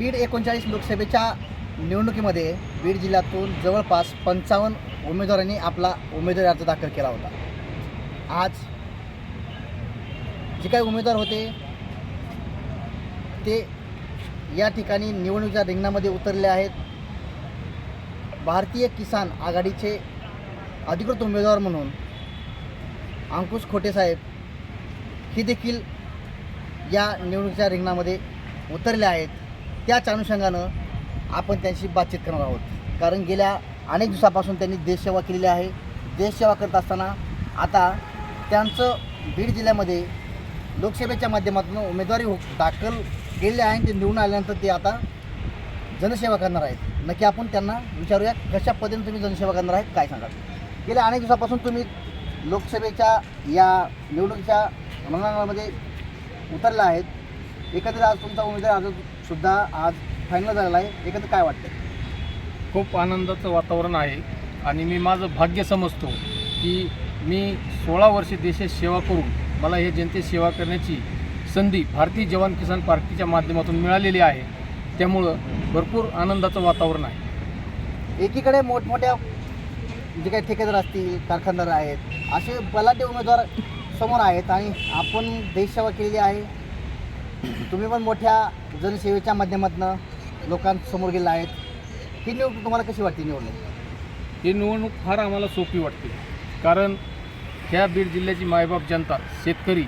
बीड एकोणचाळीस लोकसभेच्या निवडणुकीमध्ये बीड जिल्ह्यातून जवळपास पंचावन्न उमेदवारांनी आपला उमेदवारी अर्ज दाखल केला होता. आज जे काही उमेदवार होते ते या ठिकाणी निवडणुकीच्या रिंगणामध्ये उतरले आहेत. भारतीय किसान आघाडीचे अधिकृत उमेदवार म्हणून अंकुश खोटे साहेब ही देखील या निवडणुकीच्या रिंगणामध्ये उतरले आहेत. त्याच अनुषंगानं आपण त्यांची बातचीत करणार आहोत. कारण गेल्या अनेक दिवसापासून त्यांनी देशसेवा केलेली आहे. देशसेवा करत असताना आता त्यांचं बीड जिल्ह्यामध्ये लोकसभेच्या माध्यमातून उमेदवारी हो दाखल केलेली आहे ते निवडून आल्यानंतर ते आता जनसेवा करणार आहेत. नक्की आपण त्यांना विचारूया कशा पद्धतीने तुम्ही जनसेवा करणार आहेत काय सांगाल? गेल्या अनेक दिवसापासून तुम्ही लोकसभेच्या या निवडणुकीच्या रणांगणामध्ये उतरला आहेत. एकंदरीत आज तुमचा उमेदवार अर्ज सुद्धा आज फायनल झालेला आहे. एकंदरीत काय वाटतं खूप आनंदाचं वातावरण आहे आणि मी माझं भाग्य समजतो की मी सोळा वर्षे देशात सेवा करून मला हे जनतेची सेवा करण्याची संधी भारतीय जवान किसान पार्टीच्या माध्यमातून मिळालेली आहे. त्यामुळं भरपूर आनंदाचं वातावरण आहे. एकीकडे मोठमोठ्या जे काही ठेकेदार असतील कारखानदार आहेत असे बलाढ्य उमेदवार समोर आहेत आणि आपण देशसेवा केलेली आहे. तुम्ही पण मोठ्या जनसेवेच्या माध्यमातून लोकांसमोर गेला आहेत. ही निवडणूक तुम्हाला कशी वाटते निवडणूक? ही निवडणूक फार आम्हाला सोपी वाटते. कारण ह्या बीड जिल्ह्याची मायबाप जनता शेतकरी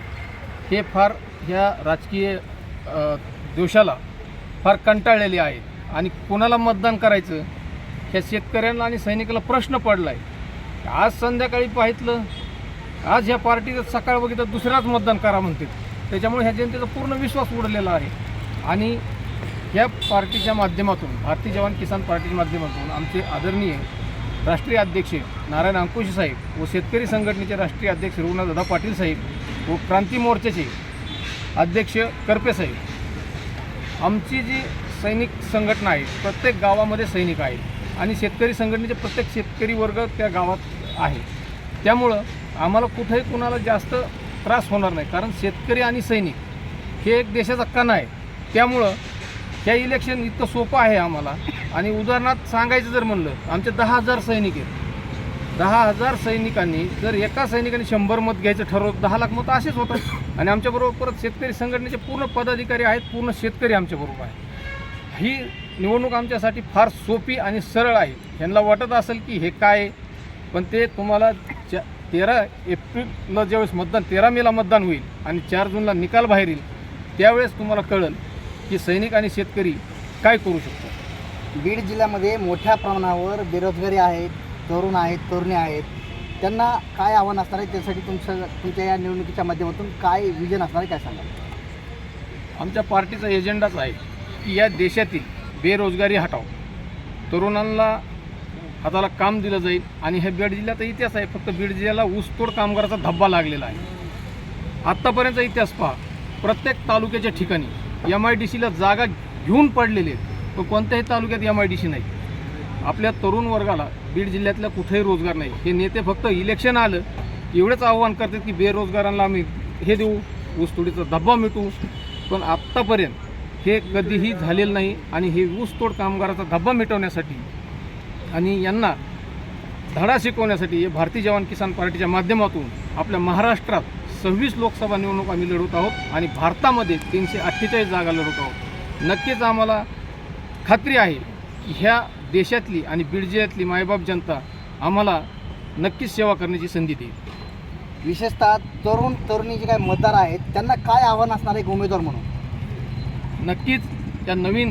हे फार ह्या राजकीय अ, दोषाला फार कंटाळलेले आहेत. आणि कोणाला मतदान करायचं? ह्या शेतकऱ्यांना आणि सैनिकाला प्रश्न पडला आहे आज संध्याकाळी पाहितलं आज ह्या पार्टीचं सकाळ बघितलं दुसऱ्याच मतदान करा म्हणते त्याच्यामुळे ह्या जनतेचा पूर्ण विश्वास उडलेला आहे. आणि या पार्टीच्या माध्यमातून भारतीय जवान किसान पार्टीच्या माध्यमातून आमचे आदरणीय राष्ट्रीय अध्यक्ष नारायण अंकुशी साहेब व शेतकरी संघटनेचे राष्ट्रीय अध्यक्ष रघुनाथदादा पाटील साहेब व क्रांती मोर्चाचे अध्यक्ष करपे साहेब. आमची जी सैनिक संघटना आहे प्रत्येक गावामध्ये सैनिक आहेत आणि शेतकरी संघटनेचे प्रत्येक शेतकरी वर्ग त्या गावात आहे. त्यामुळं आम्हाला कुठेही कुणाला जास्त त्रास होणार नाही. कारण शेतकरी आणि सैनिक हे एक देशाचा कणा आहे. त्यामुळं हे इलेक्शन इतकं सोपं आहे आम्हाला. आणि उदाहरणार्थ सांगायचं जर म्हणलं आमचे दहा हजार सैनिक आहेत. दहा हजार सैनिकांनी जर एका सैनिकाने शंभर मत घ्यायचं ठरवलं दहा लाख मतं असेच होतात. आणि आमच्याबरोबर परत शेतकरी संघटनेचे पूर्ण पदाधिकारी आहेत पूर्ण शेतकरी आमच्याबरोबर आहेत. ही निवडणूक आमच्यासाठी फार सोपी आणि सरळ आहे. ह्यांना वाटत असेल की हे काय पण ते तुम्हाला च्या तेरा एप्रिलला ज्यावेळेस मतदान तेरा मेला मतदान होईल आणि चार जूनला निकाल बाहेर येईल त्यावेळेस तुम्हाला कळेल की सैनिक आणि शेतकरी काय करू शकतो. बीड जिल्ह्यामध्ये मोठ्या प्रमाणावर बेरोजगारी आहेत तरुण आहेत तरुणी आहेत. त्यांना काय आव्हान असणार आहे त्यासाठी तुमचं तुमच्या या निवडणुकीच्या माध्यमातून काय विजन असणार आहे काय सांगाल? आमच्या पार्टीचा एजेंडाच आहे की या देशातील बेरोजगारी हटाव. तरुणांना हाताला काम दिलं जाईल आणि हे बीड जिल्ह्याचा इतिहास आहे. फक्त बीड जिल्ह्याला ऊसतोड कामगाराचा धब्बा लागलेला आहे. आत्तापर्यंतचा इतिहास पहा. प्रत्येक तालुक्याच्या ठिकाणी एम आय डी सीला जागा घेऊन पडलेले आहेत. पण कोणत्याही तालुक्यात एम आय डी सी नाही. आपल्या तरुण वर्गाला बीड जिल्ह्यातल्या कुठेही रोजगार नाही. हे नेते फक्त इलेक्शन आलं एवढंच आव्हान करतात की बेरोजगारांना आम्ही हे देऊ ऊसतोडीचा धब्बा मिटू पण आत्तापर्यंत हे कधीही झालेलं नाही आणि हे ऊसतोड कामगाराचा धब्बा मिटवण्यासाठी आणि यांना धडा शिकवण्यासाठी हे भारतीय जवान किसान पार्टीच्या माध्यमातून आपल्या महाराष्ट्रात सव्वीस लोकसभा निवडणूक आम्ही लढवत आहोत आणि भारतामध्ये तीनशे अठ्ठेचाळीस जागा लढवत आहोत. नक्कीच आम्हाला खात्री आहे की ह्या देशातली आणि बीड जिल्ह्यातली मायबाप जनता आम्हाला नक्कीच सेवा करण्याची संधी देईल. विशेषतः तरुण तरुणी जे काही मतदार आहेत त्यांना काय आव्हान असणार आहे एक उमेदवार म्हणून? नक्कीच त्या नवीन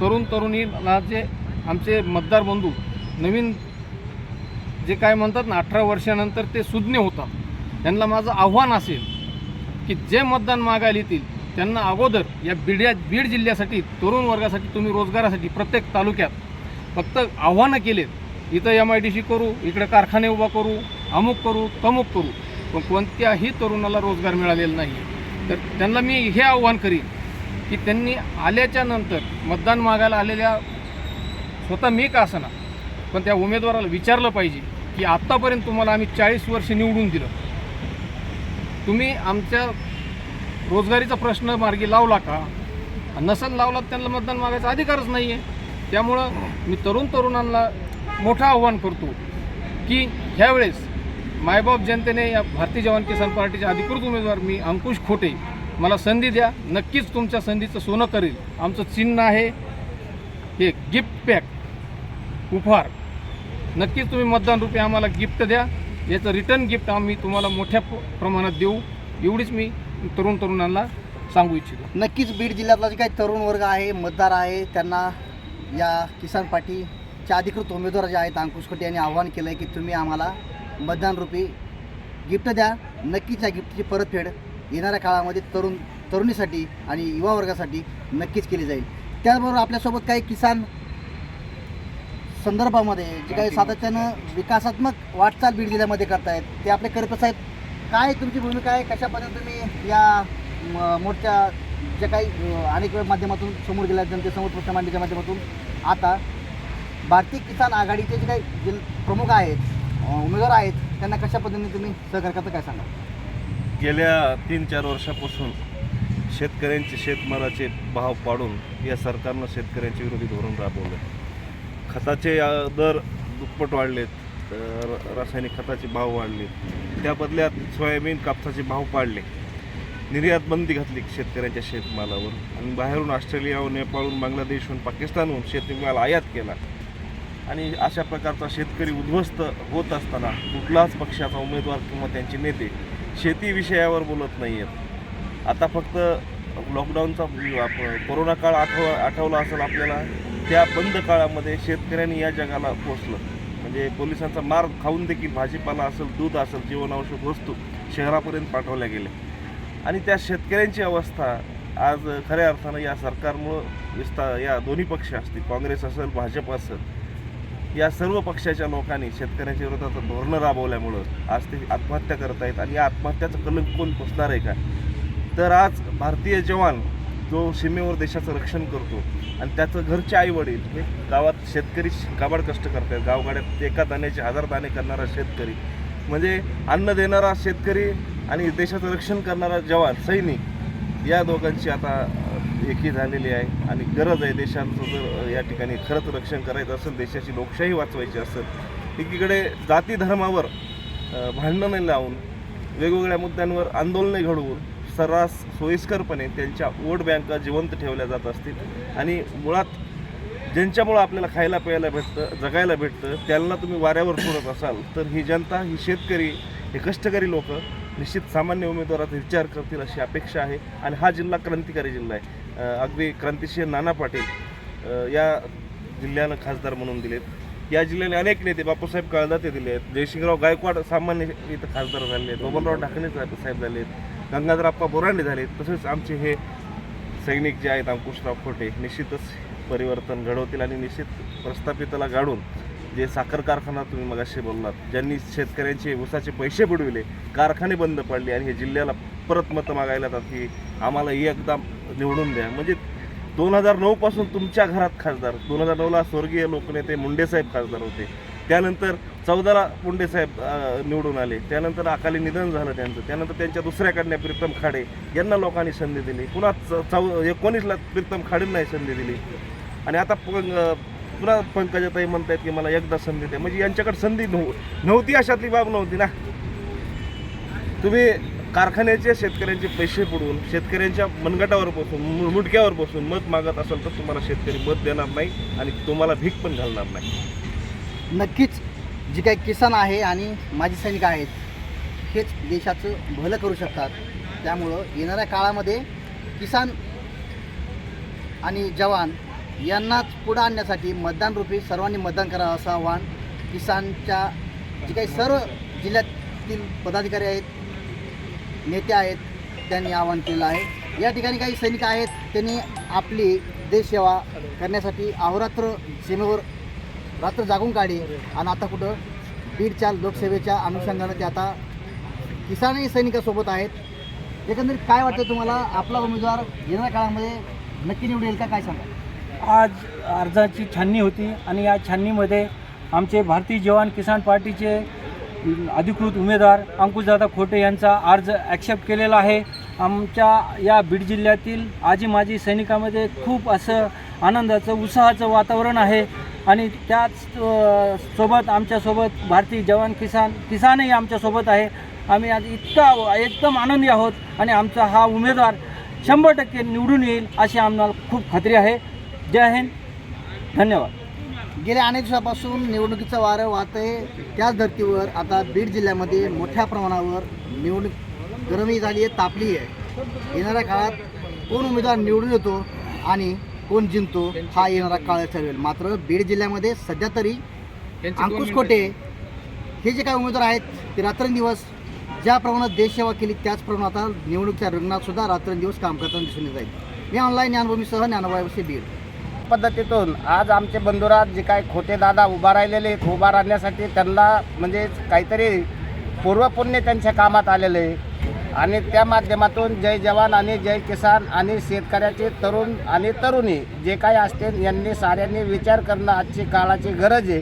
तरुण तरुणीला जे आमचे मतदार बंधू नवीन जे काय म्हणतात ना अठरा वर्षानंतर ते सुज्ञ होतात. त्यांना माझं आव्हान असेल की जे मतदान मागायला येतील त्यांना अगोदर या बिड्या बीड जिल्ह्यासाठी तरुण वर्गासाठी तुम्ही रोजगारासाठी प्रत्येक तालुक्यात फक्त आव्हानं केलेत. इथं एम आय डी सी करू इकडं कारखाने उभा करू अमुक करू तमुक करू पण कोणत्याही तरुणाला रोजगार मिळालेला नाही तर त्यांना मी हे आव्हान करीन की त्यांनी आल्याच्यानंतर मतदान मागायला आलेल्या स्वतः मी का असणार पण त्या उमेदवाराला विचारलं पाहिजे की आत्तापर्यंत तुम्हाला आम्ही चाळीस वर्ष निवडून दिलं. तुम्ही आमच्या रोजगारीचा प्रश्न मार्गी लावला का? नसेल लावला त्यांना मतदान मागायचा अधिकारच नाही आहे त्यामुळं मी तरुण तरुणांना मोठं आव्हान करतो की ह्यावेळेस मायबाप जनतेने या भारतीय जवान किसान पार्टीचे अधिकृत उमेदवार मी अंकुश खोटे मला संधी द्या. नक्कीच तुमच्या संधीचं सोनं करेल. आमचं चिन्ह आहे. हे गिफ्ट पॅक उपहार. नक्कीच तुम्ही मतदान रुपये आम्हाला गिफ्ट द्या. याचं रिटर्न गिफ्ट आम्ही तुम्हाला मोठ्या प्रमाणात देऊ. एवढीच मी तरुण तरुणांना सांगू इच्छितो. नक्कीच बीड जिल्ह्यातला जे काही तरुण वर्ग आहे मतदार आहे त्यांना या किसान पार्टीचे अधिकृत उमेदवार जे आहेत अंकुश कोटे यांनी आवाहन केलं आहे की तुम्ही आम्हाला मतदान रुपी गिफ्ट द्या. नक्कीच या गिफ्टची परतफेड येणाऱ्या काळामध्ये तरुण तरुणीसाठी आणि युवा वर्गासाठी नक्कीच केली जाईल. त्याचबरोबर आपल्यासोबत काही किसान संदर्भामध्ये जे काही सातत्यानं विकासात्मक वाटचाल बीड जिल्ह्यामध्ये करतायत ते आपले करत साहेब काय तुमची भूमिका आहे? कशा पद्धतीने तुम्ही या मोर्चा जे काही अनेक वेळ माध्यमातून समोर गेल्या जनतेसमोर प्रश्न मांडणीच्या माध्यमातून आता भारतीय किसान आघाडीचे जे काही जिल प्रमुख आहेत उमेदवार आहेत त्यांना कशा पद्धतीने तुम्ही सहकार्य करता काय सांगा गेल्या तीन चार वर्षापासून शेतकऱ्यांचे शेतमालाचे भाव पाडून या सरकारनं शेतकऱ्यांच्या विरोधी धोरण राबवलं खताचे दर दुप्पट वाढलेत. तर रासायनिक खताचे भाव वाढले त्या बदल्यात सोयाबीन कापसाचे भाव पाडले. निर्यात बंदी घातली शेतकऱ्यांच्या शेतमालावर. आणि बाहेरून ऑस्ट्रेलियाहून नेपाळहून बांगलादेशहून पाकिस्तानहून शेतीमाल आयात केला. आणि अशा प्रकारचा शेतकरी उद्ध्वस्त होत असताना कुठलाच पक्षाचा उमेदवार किंवा त्यांचे नेते शेती विषयावर बोलत नाही आहेत आता फक्त लॉकडाऊनचा कोरोना काळ आठव आठवला असेल आपल्याला. त्या बंद काळामध्ये शेतकऱ्यांनी या जगाला पोचलं म्हणजे पोलिसांचा मार खाऊन देखील भाजीपाला असेल दूध असेल जीवनावश्यक वस्तू शहरापर्यंत पाठवल्या गेल्या. आणि त्या शेतकऱ्यांची अवस्था आज खऱ्या अर्थानं या सरकारमुळं विस्तार या दोन्ही पक्ष असतील काँग्रेस असेल भाजप असेल या सर्व पक्षाच्या लोकांनी शेतकऱ्यांच्या विरोधात धोरणं राबवल्यामुळं आज ते आत्महत्या करत आहेत. आणि या आत्महत्याचं कलंक कोण पोचणार आहे का? तर आज भारतीय जवान जो सीमेवर देशाचं रक्षण करतो आणि त्याचं घरचे आई वडील हे गावात शेतकरी काबाड कष्ट करतात गावगाड्यात एका दाण्याचे हजार दाणे करणारा शेतकरी. म्हणजे अन्न देणारा शेतकरी आणि देशाचं रक्षण करणारा जवान सैनिक या दोघांची आता एकी झालेली आहे. आणि गरज आहे देशाचं जर या ठिकाणी खरंच रक्षण करायचं असेल देशाची लोकशाही वाचवायची असेल एकीकडे जाती धर्मावर अ, भांडणं लावून वेगवेगळ्या मुद्द्यांवर आंदोलने घडवून सर्रास सोयीस्करपणे त्यांच्या वोट बँका जिवंत ठेवल्या जात असतील. आणि मुळात ज्यांच्यामुळं आपल्याला खायला प्यायला भेटतं जगायला भेटतं त्यांना तुम्ही वाऱ्यावर सोडत असाल तर ही जनता ही शेतकरी हे कष्टकरी लोक निश्चित सामान्य उमेदवाराचा विचार करतील अशी अपेक्षा आहे. आणि हा जिल्हा क्रांतिकारी जिल्हा आहे. अगदी क्रांतिशीर नाना पाटील या जिल्ह्यानं खासदार म्हणून दिलेत. या जिल्ह्याने अनेक नेते बापूसाहेब काळदाते दिले आहेत जयसिंगराव गायकवाड सामान्य इथं खासदार झाले आहेत. बबनराव ढाकणे साहेब झाले आहेत गंगाधरप्पा बोरांडे झाले तसेच आमचे हे सैनिक जे आहेत अंकुशराव खोटे निश्चितच परिवर्तन घडवतील आणि निश्चित प्रस्थापिताला गाडून जे साखर कारखाना तुम्ही मगाशी बोललात ज्यांनी शेतकऱ्यांचे ऊसाचे पैसे बुडविले कारखाने बंद पडले आणि हे जिल्ह्याला परत मतं मागायला जातात की आम्हाला एकदा निवडून द्या. म्हणजे दोन हजार नऊपासून तुमच्या घरात खासदार दोन हजार नऊला स्वर्गीय लोकनेते मुंडेसाहेब खासदार होते. त्यानंतर चौदाला मुंडेसाहेब निवडून आले. त्यानंतर अकाली निधन झालं त्यांचं. त्यानंतर त्यांच्या दुसऱ्या कन्या प्रीतम खाडे यांना लोकांनी संधी दिली. पुन्हा च- चौ एकोणीसला प्रीतम खाडेंनाही संधी दिली. आणि आता पुन्हा पंकजाताई म्हणतायत की मला एकदा संधी द्या म्हणजे यांच्याकडे संधी नव्ह नव्हती अशातली बाब नव्हती ना. तुम्ही कारखान्याचे शेतकऱ्यांचे पैसे बुडवून शेतकऱ्यांच्या मनगटावर बसून मु- मुडक्यावर बसून मत मागत असाल तर तुम्हाला शेतकरी मत देणार नाही आणि तुम्हाला भीक पण घालणार नाही. नक्कीच जे काही किसान आहे आणि माजी सैनिक आहेत हेच देशाचं भलं करू शकतात. त्यामुळं येणाऱ्या काळामध्ये किसान आणि जवान यांनाच पुढं आणण्यासाठी मतदान रूपी सर्वांनी मतदान करावं असं आव्हान किसानच्या जे काही सर्व जिल्ह्यातील पदाधिकारी आहेत नेते आहेत त्यांनी आवाहन केलं आहे. या ठिकाणी काही सैनिक आहेत त्यांनी आपली देशसेवा करण्यासाठी अहोरात्र सीमेवर रात्र जागून काढी आणि आता कुठं बीडच्या लोकसेवेच्या अनुषंगानं ते आता किसानही सैनिकासोबत आहेत. एकंदरीत काय वाटतं तुम्हाला? आपला उमेदवार येणाऱ्या काळामध्ये नक्की निवडेल का? काय सांगा आज अर्जाची छाननी होती आणि या छाननीमध्ये आमचे भारतीय जवान किसान पार्टीचे अधिकृत उमेदवार अंकुशदादा खोटे यांचा अर्ज ॲक्सेप्ट केलेला आहे. आमच्या या बीड जिल्ह्यातील आजी माजी सैनिकामध्ये खूप असं आनंदाचं उत्साहाचं वातावरण आहे. आणि त्याच सोबत आमच्यासोबत भारतीय जवान किसान किसानही आमच्यासोबत आहे. आम्ही आज इतका एकदम आनंदी आहोत आणि आमचा हा उमेदवार शंभर टक्के निवडून येईल अशी आम्हाला खूप खात्री आहे. जय हिंद. धन्यवाद. गेल्या अनेक दिवसापासून निवडणुकीचं वारं वाहत आहे त्याच धर्तीवर आता बीड जिल्ह्यामध्ये मोठ्या प्रमाणावर निवडणूक गरमी झाली आहे तापली आहे. येणाऱ्या काळात कोण उमेदवार निवडून येतो आणि कोण जिंकतो हा येणारा काळ ठरवेल मात्र बीड जिल्ह्यामध्ये सध्या तरी अंकुश खोटे हे जे काही उमेदवार आहेत ते रात्रंदिवस ज्या प्रमाणात देशसेवा केली त्याच प्रमाणात आता निवडणुकीच्या रिंगणात सुद्धा रात्रंदिवस काम करताना दिसून येत आहेत. मी ऑनलाईन ज्ञानभूमीसह ज्ञानोबावशी बीड. पद्धतीतून आज आमचे बंधुराज जे काही खोटे दादा उभा राहिलेले आहेत उभा राहण्यासाठी त्यांना म्हणजे काहीतरी पूर्वपुण्य त्यांच्या कामात आलेलं आहे. आणि त्या माध्यमातून जय जवान आणि जय किसान आणि शेतकऱ्याचे तरुण आणि तरुणी जे काही असतील यांनी साऱ्यांनी विचार करणं आजची काळाची गरज आहे.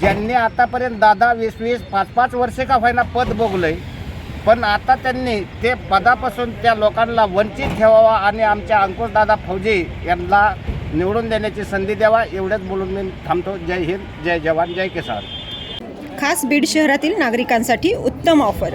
ज्यांनी आतापर्यंत दादा वीस वीस पाच पाच वर्षे का व्हायना पद भोगलंय पण आता त्यांनी ते पदापासून त्या लोकांना वंचित ठेवावा आणि आमच्या अंकुशदादा फौजी यांना निवडून देण्याची संधी द्यावा एवढंच बोलून मी थांबतो. जय हिंद जय जवान जय किसान. खास बीड शहरातील नागरिकांसाठी उत्तम ऑफर.